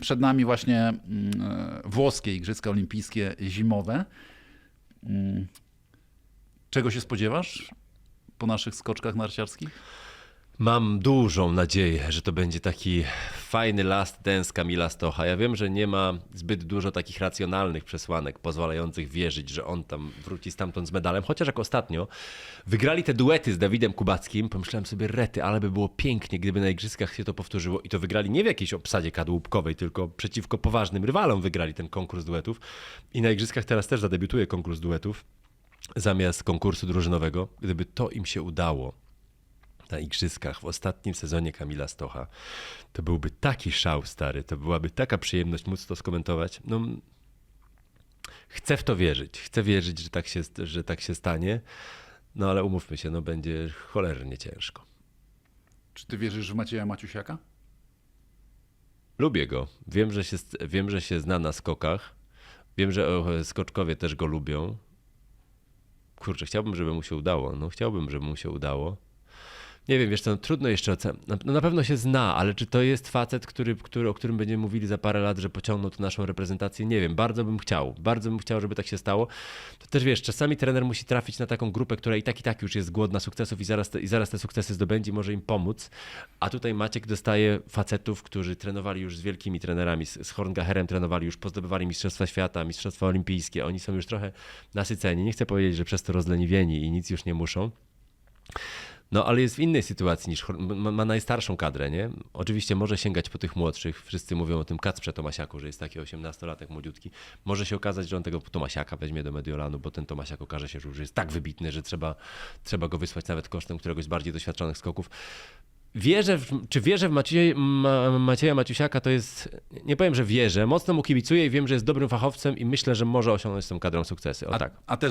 przed nami właśnie mm, e, włoskie Igrzyska Olimpijskie zimowe. Mm. Czego się spodziewasz po naszych skoczkach narciarskich? Mam dużą nadzieję, że to będzie taki fajny last dance Kamila Stocha. Ja wiem, że nie ma zbyt dużo takich racjonalnych przesłanek pozwalających wierzyć, że on tam wróci stamtąd z medalem. Chociaż jak ostatnio wygrali te duety z Dawidem Kubackim, pomyślałem sobie, rety, ale by było pięknie, gdyby na igrzyskach się to powtórzyło. I to wygrali nie w jakiejś obsadzie kadłubkowej, tylko przeciwko poważnym rywalom wygrali ten konkurs duetów. I na igrzyskach teraz też zadebiutuje konkurs duetów zamiast konkursu drużynowego. Gdyby to im się udało, na igrzyskach w ostatnim sezonie Kamila Stocha, to byłby taki szał stary, to byłaby taka przyjemność móc to skomentować. No, chcę w to wierzyć, chcę wierzyć, że tak się, że tak się stanie, no ale umówmy się, no będzie cholernie ciężko. Czy ty wierzysz w Macieja Maciusiaka? Lubię go, wiem, że się, wiem, że się zna na skokach, wiem, że o, skoczkowie też go lubią. Kurczę, chciałbym, żeby mu się udało, no chciałbym, żeby mu się udało. Nie wiem, wiesz co, no, trudno jeszcze ocenić. No, na pewno się zna, ale czy to jest facet, który, który, o którym będziemy mówili za parę lat, że pociągnął tu naszą reprezentację? Nie wiem, bardzo bym chciał. Bardzo bym chciał, żeby tak się stało. To też wiesz, czasami trener musi trafić na taką grupę, która i tak i tak już jest głodna sukcesów i zaraz te, i zaraz te sukcesy zdobędzie, może im pomóc. A tutaj Maciek dostaje facetów, którzy trenowali już z wielkimi trenerami, z, z Horngacherem trenowali już, pozdobywali Mistrzostwa Świata, Mistrzostwa Olimpijskie. Oni są już trochę nasyceni. Nie chcę powiedzieć, że przez to rozleniwieni i nic już nie muszą. No, ale jest w innej sytuacji niż ma, ma najstarszą kadrę, nie? Oczywiście może sięgać po tych młodszych. Wszyscy mówią o tym Kacprze Tomasiaku, że jest taki 18-latek młodziutki. Może się okazać, że on tego Tomasiaka weźmie do Mediolanu, bo ten Tomasiak okaże się, że już jest tak wybitny, że trzeba, trzeba go wysłać nawet kosztem któregoś z bardziej doświadczonych skoków. Wierzę, w, czy wierzę w Macieja, Ma, Macieja Maciusiaka, to jest, nie powiem, że wierzę, mocno mu kibicuję i wiem, że jest dobrym fachowcem i myślę, że może osiągnąć z tą kadrą sukcesy. O A, tak. a też